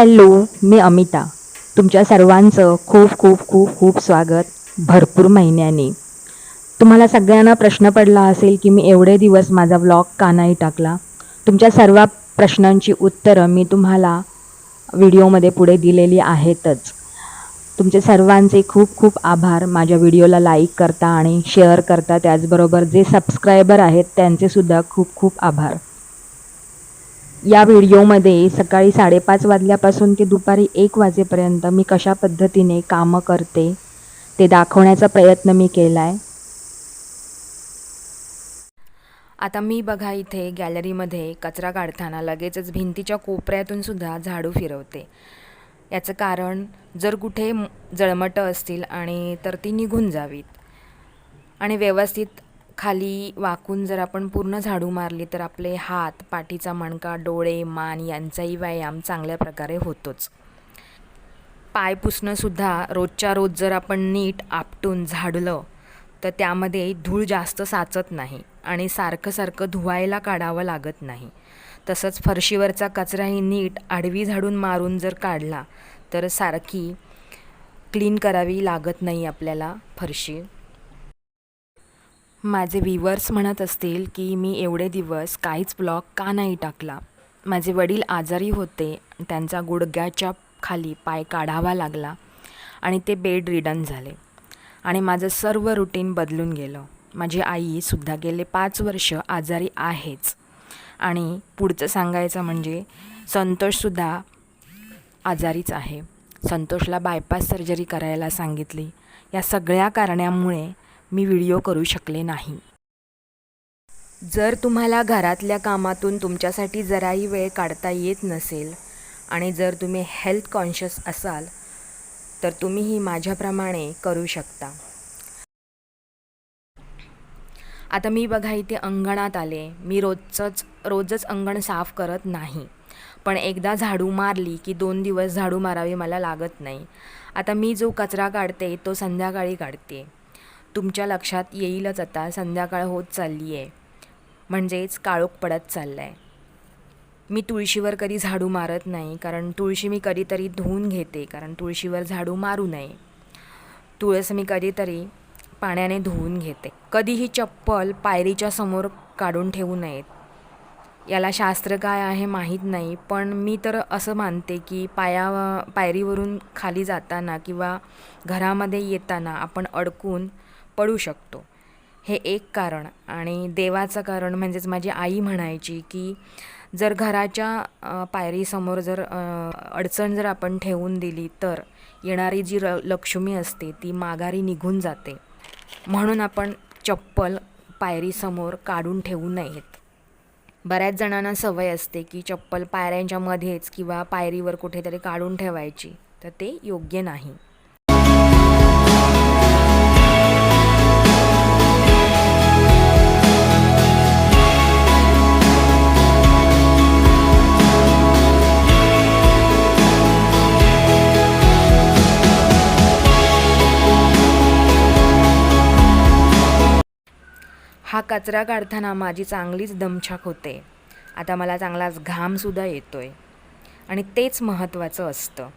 Hello मी अमिता. तुमच्या सर्वांचं खूप खूप खूप खूप स्वागत भरपूर महिन्याने. तुम्हाला सगळ्यांना प्रश्न पडला असेल की मी एवढे दिवस माझा व्लॉग का नाही टाकला? तुमच्या सर्व प्रश्नांची उत्तरं मी तुम्हाला व्हिडिओमध्ये पुढे दिलेली आहेतच. तुमचे सर्वांचे खूप खूप आभार. माझ्या व्हिडिओला लाईक करता आणि शेअर करता. त्याचबरोबर जे सबस्क्रायबर आहेत त्यांचेसुद्धा खूप खूप आभार. या व्हिडिओमध्ये सकाळी साडेपाच वाजल्यापासून ते दुपारी एक वाजेपर्यंत मी कशा पद्धतीने कामं करते ते दाखवण्याचा प्रयत्न मी केला आहे आता मी बघा इथे गॅलरीमध्ये कचरा काढताना लगेचच भिंतीच्या कोपऱ्यातून सुद्धा झाडू फिरवते. याचं कारण जर कुठे जळमटं असतील आणि तर ती निघून जावीत. आणि व्यवस्थित खाली वाकून जर आपण पूर्ण झाडू मारली तर आपले हात पाठीचा मणका डोळे मान यांचाही व्यायाम चांगल्या प्रकारे होतोच. पाय पुसणंसुद्धा रोजच्या रोज जर आपण नीट आपटून झाडलं तर त्यामध्ये धूळ जास्त साचत नाही आणि सारखं सारखं धुवायला काढावं लागत नाही. तसंच फरशीवरचा कचराही नीट आडवी झाडून मारून जर काढला तर सारखी क्लीन करावी लागत नाही आपल्याला फरशी. माझे व्हिवर्स म्हणत असतील की मी एवढे दिवस काहीच ब्लॉग का नाही टाकला. माझे वडील आजारी होते त्यांचा गुडघ्याच्या खाली पाय काढावा लागला आणि ते बेड रिडन झाले. आणि माझं सर्व रुटीन बदलून गेलं. माझी आईसुद्धा गेले पाच वर्ष आजारी आहेच. आणि पुढचं सांगायचं म्हणजे संतोषसुद्धा आजारीच आहे. संतोषला बायपास सर्जरी करायला सांगितली. या सगळ्या कारणामुळे मी व्हिडिओ करू शकले नाही. जर तुम्हाला घरातल्या कामातून तुमच्यासाठी जराही वेळ काढता येत नसेल आणि जर तुम्ही हेल्थ कॉन्शियस असाल तर तुम्हीही माझ्याप्रमाणे करू शकता. आता मी बघा इथे अंगणात आले. मी रोजचंच रोजच अंगण साफ करत नाही. पण एकदा झाडू मारली की दोन दिवस झाडू मारावी मला लागत नाही. आता मी जो कचरा काढते तो संध्याकाळी काढते. तुमच्या लक्षात येईलच आता संध्याकाळ होत चालली आहे म्हणजेच काळोख पडत चालला आहे मी तुळशीवर कधी झाडू मारत नाही कारण तुळशी मी कधीतरी धुवून घेते कारण तुळशीवर झाडू मारू नये. तुळस मी कधीतरी पाण्याने धुवून घेते. कधीही चप्पल पायरीच्या समोर काढून ठेवू नयेत. याला शास्त्र काय आहे माहीत नाही पण मी तर असं मानते की पाया पायरीवरून खाली जाताना किंवा घरामध्ये येताना आपण अडकून पडू शकतो. हे एक कारण आणि देवाचं कारण म्हणजेच माझी आई म्हणायची की जर घराच्या पायरीसमोर जर अडचण जर आपण ठेवून दिली तर येणारी जी र लक्ष्मी असते ती माघारी निघून जाते. म्हणून आपण चप्पल पायरीसमोर काढून ठेवू नयेत. बऱ्याच जणांना सवय असते की चप्पल पायऱ्यांच्या मध्येच किंवा पायरीवर कुठेतरी काढून ठेवायची तर ते योग्य नाही. हा कचरा काढताना माझी चांगलीच दमछाक होते. आता मला चांगलाच घामसुद्धा येतो आहे आणि तेच महत्त्वाचं असतं.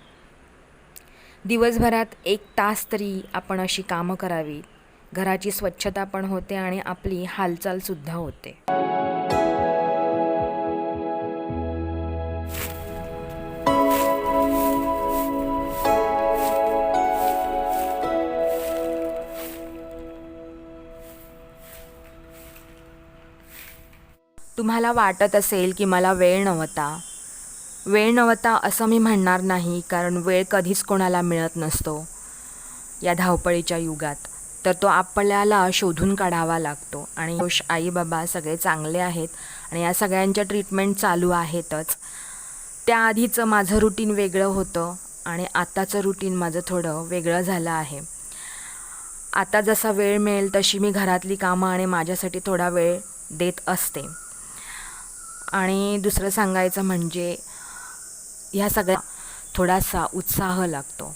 दिवसभरात एक तास तरी आपण अशी कामं करावी. घराची स्वच्छता पण होते आणि आपली हालचालसुद्धा होते. तुम्हाला वाटत असेल की मला वेळ नव्हता. वेळ नव्हता असं मी म्हणणार नाही कारण वेळ कधीच कोणाला मिळत नसतो. या धावपळीच्या युगात तर तो आपल्याला शोधून काढावा लागतो. आणि खुश आई बाबा सगळे चांगले आहेत आणि या सगळ्यांच्या ट्रीटमेंट चालू आहेतच. त्याआधीचं माझं रुटीन वेगळं होतं आणि आत्ताचं रुटीन माझं थोडं वेगळं झालं आहे. आता जसा वेळ मिळेल तशी मी घरातली कामं आणि माझ्यासाठी थोडा वेळ देत असते. आणि दुसरं सांगायचं म्हणजे ह्या सगळ्या थोडासा उत्साह लागतो.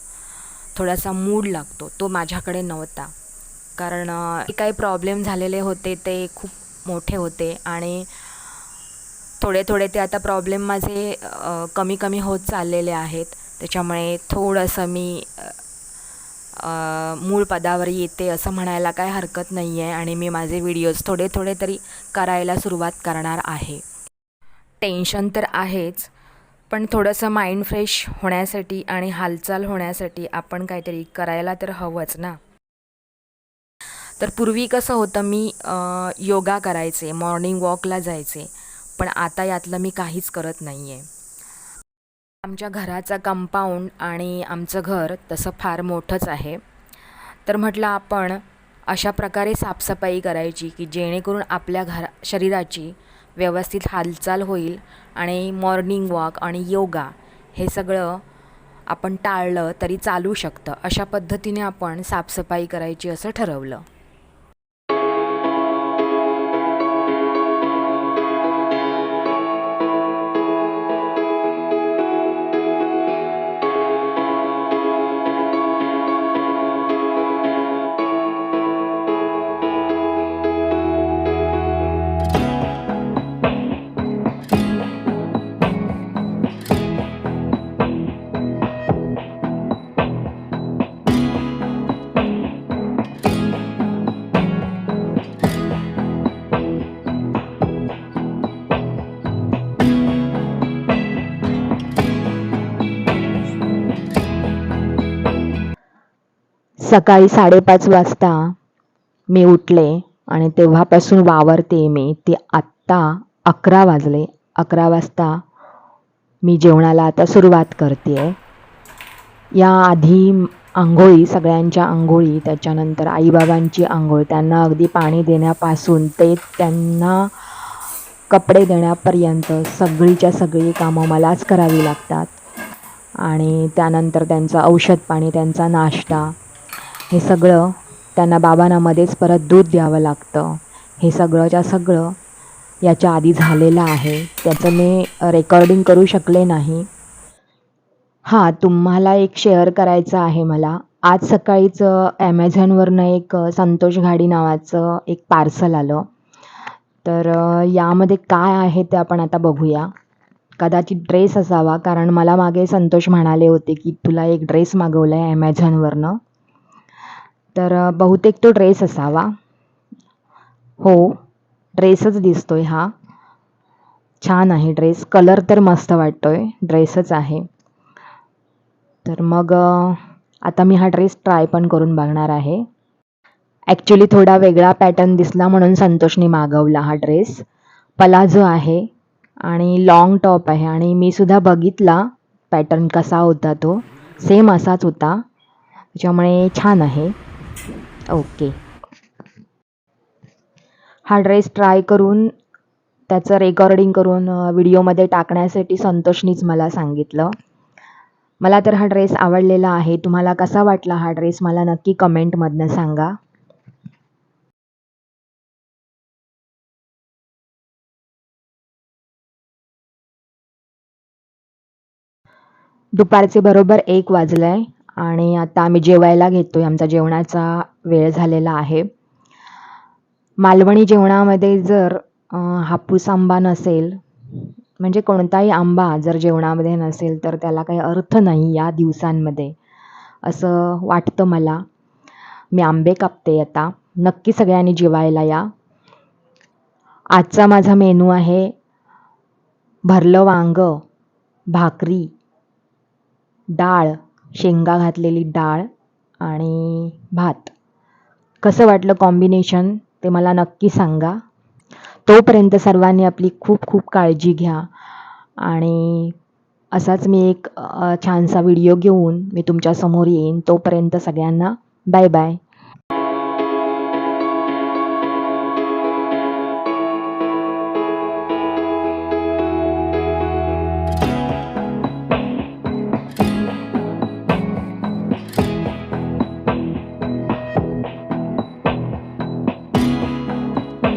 थोडासा मूड लागतो. तो माझ्याकडे नव्हता. कारण काही प्रॉब्लेम झालेले होते ते खूप मोठे होते आणि थोडे थोडे ते आता प्रॉब्लेम माझे कमी कमी होत चाललेले आहेत. त्याच्यामुळे थोडंसं मी मूळ पदावर येते असं म्हणायला काय हरकत नाही आहे आणि मी माझे व्हिडिओज थोडे थोडे तरी करायला सुरुवात करणार आहे. टेन्शन तर आहेच पण थोडंसं माइंड फ्रेश होण्यासाठी आणि हालचाल होण्यासाठी आपण काहीतरी करायला तर हवंच ना. तर पूर्वी कसं होतं मी योगा करायचे मॉर्निंग वॉकला जायचे पण आता यातलं मी काहीच करत नाही आहे आमच्या घराचा कंपाऊंड आणि आमचं घर तसं फार मोठंच आहे. तर म्हटलं आपण अशा प्रकारे साफसफाई करायची की जेणेकरून आपल्या घरा शरीराची व्यवस्थित हालचाल होईल आणि मॉर्निंग वॉक आणि योगा हे सगळं आपण टाळलं तरी चालू शकतं. अशा पद्धतीने आपण साफसफाई करायची असं ठरवलं. सकाळी साडेपाच वाजता मी उठले आणि तेव्हापासून वावरते मी. ते आत्ता अकरा वाजले. अकरा वाजता मी जेवणाला आता सुरुवात करते आहे याआधी आंघोळी सगळ्यांच्या आंघोळी त्याच्यानंतर आईबाबांची आंघोळ त्यांना अगदी पाणी देण्यापासून ते त्यांना कपडे देण्यापर्यंत सगळीच्या सगळी कामं मलाच करावी लागतात. आणि त्यानंतर त्यांचं औषध पाणी त्यांचा नाश्ता हे सगळं त्यांना बाबांनामध्येच परत दूध द्यावं लागतं. हे सगळंच्या सगळं याच्या आधी झालेलं आहे त्याचं मी रेकॉर्डिंग करू शकले नाही. हां तुम्हाला एक शेअर करायचं आहे मला. आज सकाळीच ॲमेझॉनवरनं एक संतोष घाडी नावाचं एक पार्सल आलं. तर यामध्ये काय आहे ते आपण आता बघूया. कदाचित ड्रेस असावा कारण मला मागे संतोष म्हणाले होते की तुला एक ड्रेस मागवला आहे ॲमेझॉनवरनं तर बहुतेक तो ड्रेस असावा. हो ड्रेसच दिसतोय हा. छान आहे ड्रेस. कलर तर मस्त वाटतोय. ड्रेसच आहे. तर मग आता मी हा ड्रेस ट्राय पण करून बघणार आहे. ॲक्च्युली थोडा वेगळा पॅटर्न दिसला म्हणून संतोषने मागवला हा ड्रेस. पलाझो आहे आणि लाँग टॉप आहे आणि मी सुद्धा बघितला पॅटर्न कसा होता तो. सेम असाच होता. त्याच्यामुळे छान आहे. ओके हा ड्रेस ट्राय करून त्याचं रेकॉर्डिंग करून व्हिडिओमध्ये टाकण्यासाठी संतोषनीच मला सांगितलं. मला तर हा ड्रेस आवडलेला आहे. तुम्हाला कसा वाटला हा ड्रेस मला नक्की कमेंटमधनं सांगा. दुपारचे बरोबर एक वाजलं आहे आणि आता आम्ही जेवायला घेतो आहे आमचा जेवणाचा वेळ झालेला आहे. मालवणी जेवणामध्ये जर हापूस आंबा नसेल म्हणजे कोणताही आंबा जर जेवणामध्ये नसेल तर त्याला काही अर्थ नाही या दिवसांमध्ये असं वाटतं मला. मी आंबे कापते आता. नक्की सगळ्यांनी जेवायला या. आजचा माझा मेनू आहे भरलं वांगं भाकरी डाळ शेंगा घातलेली डाळ आणि भात. कसं वाटलं कॉम्बिनेशन ते मला नक्की सांगा. तोपर्यंत सर्वांनी आपली खूप खूप काळजी घ्या. आणि असाच मी एक छानसा व्हिडिओ घेऊन मी तुमच्यासमोर येईन. तोपर्यंत सगळ्यांना बाय बाय